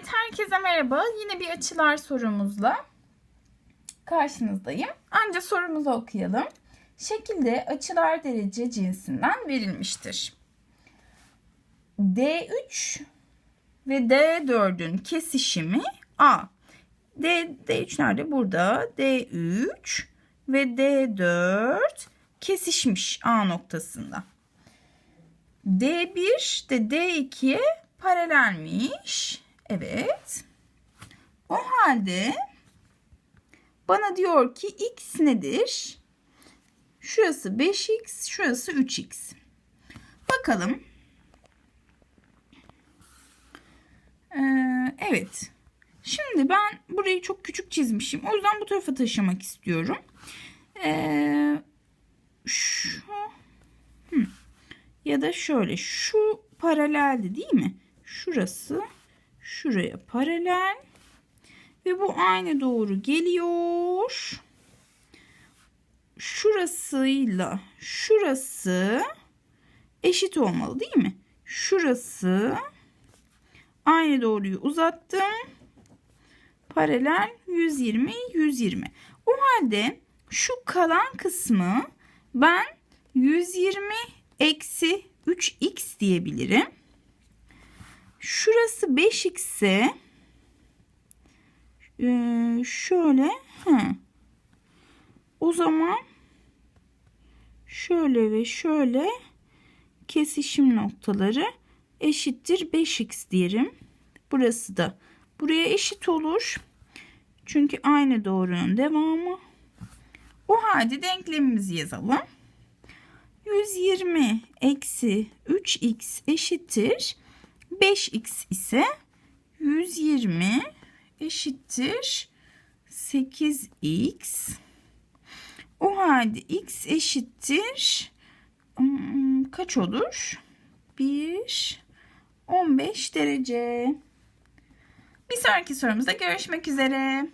Evet, herkese merhaba. Yine bir açılar sorumuzla karşınızdayım. Önce sorumuzu okuyalım. Şekilde açılar derece cinsinden verilmiştir. D3 ve D4'ün kesişimi A. D, D3 nerede? Burada. D3 ve D4 kesişmiş A noktasında. D1 de D2'ye paralelmiş. Evet. O halde bana diyor ki x nedir? Şurası 5x, şurası 3x. Bakalım. Ee, evet. Şimdi ben burayı çok küçük çizmişim. O yüzden bu tarafa taşımak istiyorum. Ee, şu hmm. ya da şöyle şu paraleldi değil mi? Şurası şuraya paralel ve bu aynı doğru geliyor. Şurasıyla şurası eşit olmalı değil mi? Şurası aynı doğruyu uzattım. Paralel 120 120. O halde şu kalan kısmı ben 120 eksi 3x diyebilirim. Şurası 5x ise ee, şöyle he. o zaman şöyle ve şöyle kesişim noktaları eşittir 5x diyelim. Burası da buraya eşit olur. Çünkü aynı doğrunun devamı. O halde denklemimizi yazalım. 120 eksi 3x eşittir 5x ise 120 eşittir 8x. O halde x eşittir hmm, kaç olur? 1 15 derece. Bir sonraki sorumuzda görüşmek üzere.